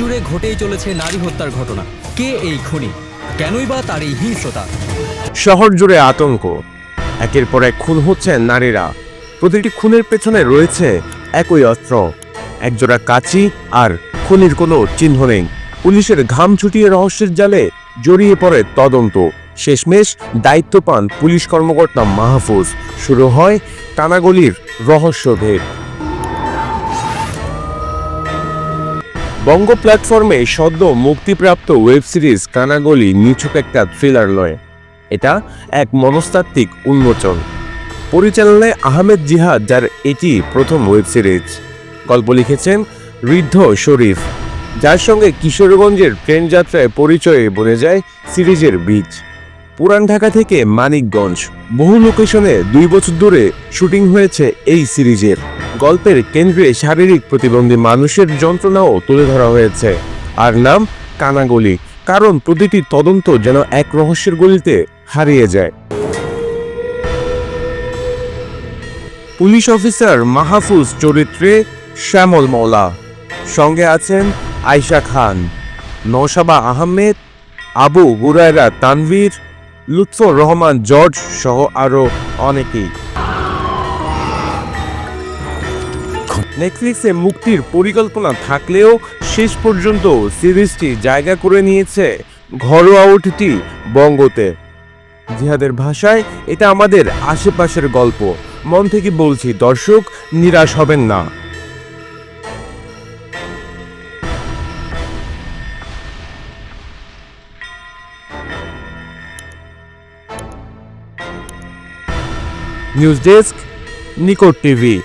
জুড়ে ঘটেই চলেছে নারী হত্যার ঘটনা। কে এই খুনি? কেনই বা তার এই হিংস্রতা? শহর জুড়ে আতঙ্ক। একের পর এক খুন হচ্ছেন নারীরা। প্রতিটি খুনের পেছনে রয়েছে একই অস্ত্র। একজোড়া কাচি আর খুনির কোনো চিহ্ন নেই। পুলিশের ঘাম ছুটিয়ে রহস্যের জালে জড়িয়ে পড়ে তদন্ত। শেষমেশ দায়িত্ব পান পুলিশ কর্মকর্তা মাহফুজ। শুরু হয় টানাগলির রহস্যভেদ বঙ্গ প্ল্যাটফর্মে সদ্য মুক্তিপ্রাপ্ত ওয়েব সিরিজ কানাগলি নিছক একটা থ্রিলার নয় এটা এক মনস্তাত্ত্বিক উন্মোচন। পরিচালনায় আহমেদ জিহাদ, যার এটি প্রথম ওয়েব সিরিজ। গল্প লিখেছেন ঋদ্ধ শরীফ, যার সঙ্গে কিশোরগঞ্জের ট্রেন যাত্রায় পরিচয়ে বনে যায় সিরিজের বীজ। পুরান ঢাকা থেকে মানিকগঞ্জ, বহু লোকেশনে দুই বছর ধরে শুটিং হয়েছে এই সিরিজের। গল্পের কেন্দ্রে শারীরিক প্রতিবন্ধী মানুষের যন্ত্রণাও তুলে ধরা হয়েছে। আর নাম কানাগলি, কারণ প্রতিটি তদন্ত যেন এক রহস্যের গলিতে হারিয়ে যায়। পুলিশ অফিসার মাহফুজ চরিত্রে শ্যামল মৌলা সঙ্গে আছেন আয়শা খান নৌশাবা আহমেদ, আবু হুরায়রা তানভীর, লুৎফর রহমান জর্জ সহ আরও অনেকেই। নেটফ্লিক্সে মুক্তির পরিকল্পনা থাকলেও শেষ পর্যন্ত সিরিজটি জায়গা করে নিয়েছে ঘরোয়া ওটিটি বঙ্গতে। জিহাদের ভাষায়, এটা আমাদের আশেপাশের গল্প। মন থেকে বলছি, দর্শক, নিরাশ হবেন না। নিউজ ডেস্ক নিকট টিভি।